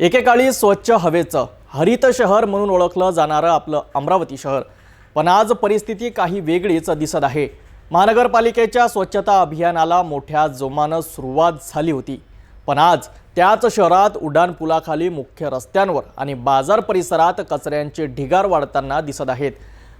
एकेकाळी स्वच्छ हवेचं हरित शहर म्हणून ओळखलं जाणारं आपलं अमरावती शहर. पण आज परिस्थिती काही वेगळीच दिसत आहे. महानगरपालिकेच्या स्वच्छता अभियानाला मोठ्या जोमानं सुरुवात झाली होती. पण आज त्याच शहरात उड्डाणपुलाखाली मुख्य रस्त्यांवर आणि बाजार परिसरात कचऱ्यांचे ढिगार वाढताना दिसत आहेत.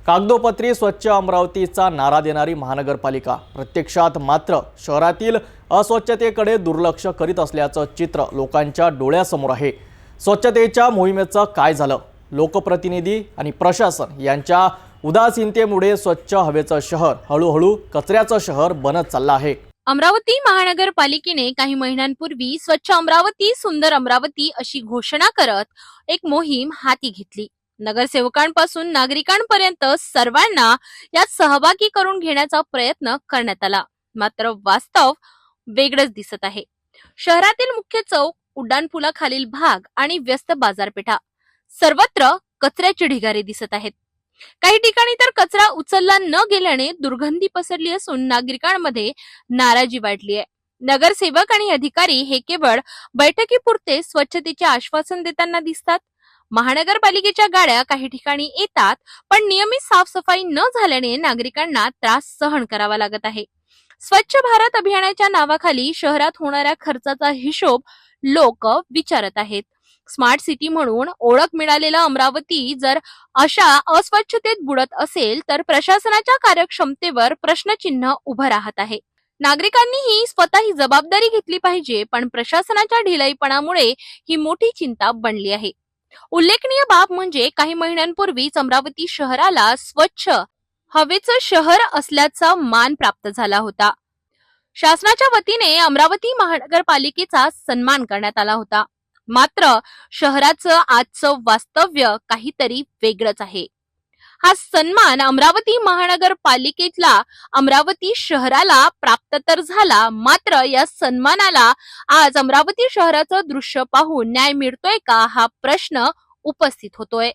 कागदोपत्री स्वच्छ अमरावतीचा नारा देणारी महानगरपालिका प्रत्यक्षात मात्र शहरातील अस्वच्छतेकडे दुर्लक्ष करीत असल्याचं चित्र लोकांच्या डोळ्यासमोर आहे. स्वच्छतेच्या मोहिमेचं काय झालं? लोकप्रतिनिधी आणि प्रशासन यांच्या उदासीनतेमुळे स्वच्छ हवेचं शहर हळूहळू कचऱ्याचं शहर बनत चाललं आहे. अमरावती महानगरपालिकेने काही महिन्यांपूर्वी स्वच्छ अमरावती सुंदर अमरावती अशी घोषणा करत एक मोहीम हाती घेतली. नगरसेवकांपासून नागरिकांपर्यंत सर्वांना यात सहभागी करून घेण्याचा प्रयत्न करण्यात आला. मात्र वास्तव वेगळंच दिसत आहे. शहरातील मुख्य चौक उड्डाणपुलाखालील भाग आणि व्यस्त बाजारपेठा सर्वत्र कचऱ्याचे ढिगारे दिसत आहेत. काही ठिकाणी तर कचरा उचलला न गेल्याने दुर्गंधी पसरली असून नागरिकांमध्ये नाराजी वाढली आहे. नगरसेवक आणि अधिकारी हे केवळ बैठकीपुरते स्वच्छतेचे आश्वासन देताना दिसतात. महानगरपालिकेच्या गाड्या काही ठिकाणी येतात पण नियमित साफसफाई न झाल्याने नागरिकांना त्रास सहन करावा लागत आहे. स्वच्छ भारत अभियानाच्या नावाखाली शहरात होणाऱ्या खर्चाचा हिशोब लोक विचारत आहेत. स्मार्ट सिटी म्हणून ओळख मिळालेलं अमरावती जर अशा अस्वच्छतेत बुडत असेल तर प्रशासनाच्या कार्यक्षमतेवर प्रश्नचिन्ह उभं राहत आहे. नागरिकांनीही स्वतः ही जबाबदारी घेतली पाहिजे पण प्रशासनाच्या ढिलाईपणामुळे ही मोठी चिंता बनली आहे. उल्लेखनीय बाब म्हणजे काही महिन्यांपूर्वीच अमरावती शहराला स्वच्छ हवेचं शहर असल्याचा मान प्राप्त झाला होता. शासनाच्या वतीने अमरावती महानगरपालिकेचा सन्मान करण्यात आला होता. मात्र शहराचं आजचं वास्तव्य काहीतरी वेगळंच आहे. हा सन्मान अमरावती महानगरपालिकेतला अमरावती शहराला प्राप्त तर झाला मात्र या सन्मानाला आज अमरावती शहराचं दृश्य पाहून न्याय मिळतोय का हा प्रश्न उपस्थित होतोय.